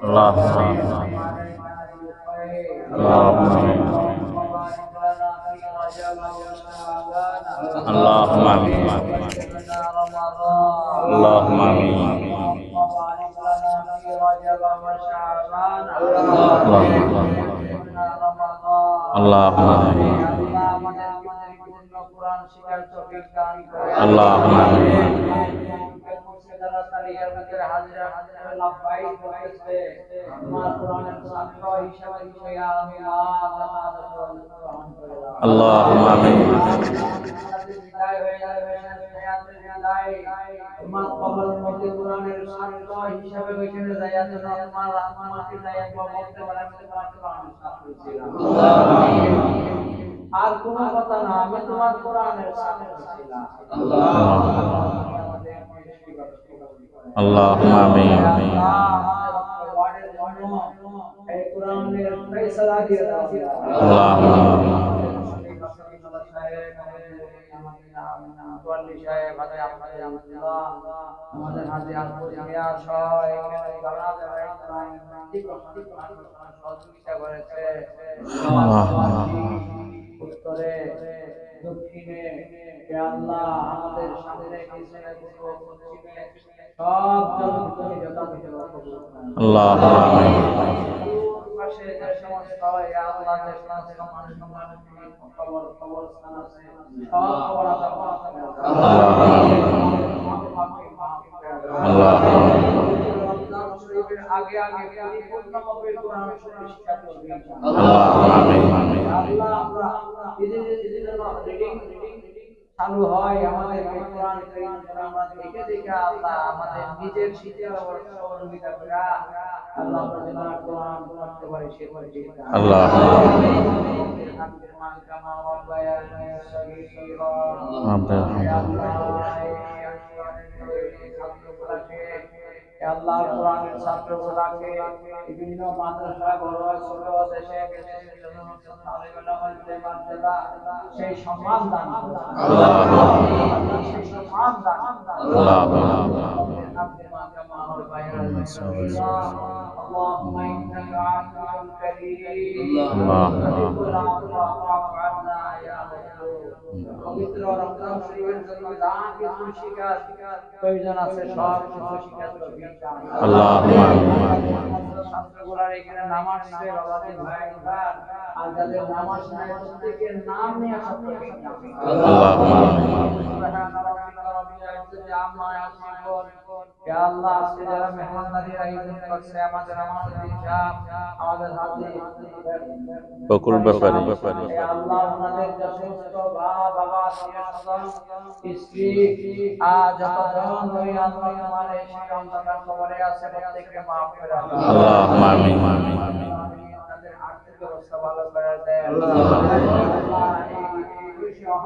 Allahumma Allahumma Allahumma Allahumma Allahumma যারা তালিকার ভিতরে হাজিরা লাভবাই করতেছে। তোমার কোরআনের ছাত্র হিসাবে তুমি আমিন আল্লাহুম্মা আমিন। তোমার কবর মধ্যে কোরআনের ছাত্র হিসাবে ওইখানে আর কোন কথা না আমি তোমার কোরআনের ছাত্র ছিলাম আল্লাহ اللهم آمين এই কোরআনের ফয়সালা দিয়ে দাও اللهم آمين আমাদের হাতে আলহামদুলিল্লাহ সহ এখানে গানা দেওয়া সহযোগিতা করেছে উত্তরে দক্ষিণে হে আল্লাহ আমাদের সামনে পিছনে সব জনকে যথাযথ আল্লাহ পাশে যে সমস্ত হয় আল্লাহ যে সমস্ত স্থান আছে সব আছে। আল্লাহ আগে আগে কোরআন শিক্ষা আল্লাহ আমিন। আমিন আমরা এই যে রিডিং রিডিং চালু হয় আমাদের কোরআন কারীম আমাদের দেখে দেখে আল্লাহ আমাদের নিজের শিক্ষা বর্ষ সহযোগিতা করে। আল্লাহ আমরা যেন কোরআন পড়তে পারি সে পারি আল্লাহ আমিন আমিন আল্লাহ কোরআনের ছাত্রগুলাকে বিভিন্ন মাদ্রাসা ঘরোয়া ছোট দেশে সেই সম্মান দান করুন। সেই সম্মান দান করুন। اللهم اللهم انك عفو كريم اللهم পবিত্র রমজান শরীফের জন্য যা কিছু শিকার প্রয়োজন আছে সব কিছু শিকার আল্লাহ ছাত্রগুলার এখানে নাম আসছে বাবাদের ভাই ভাই আর যাদের নাম আসছে প্রত্যেকের নাম নিয়ে আসতে আল্লাহ আল্লাহ আল্লাহ আল্লাহ আল্লাহ আল্লাহ আল্লাহ আল্লাহ আল্লাহ আল্লাহ یا اللہ سید محمد علی رحمت پر سیامت رحمت علی شاہ آدھر حضی بکل بفری یا اللہ ملے جسوس کو با بابا سی اصل اس کی آج جان ہوئی اللہ ہمارے شکم تکر کو بریا سے بطے کے معاف کر اللہ اللہ ہم آمین۔ اللہ ہم آمین۔ اللہ ہم آمین اللہ ہم آمین اللہ ہم آمین اللہ۔ ہم آمین اللہ ہم آمین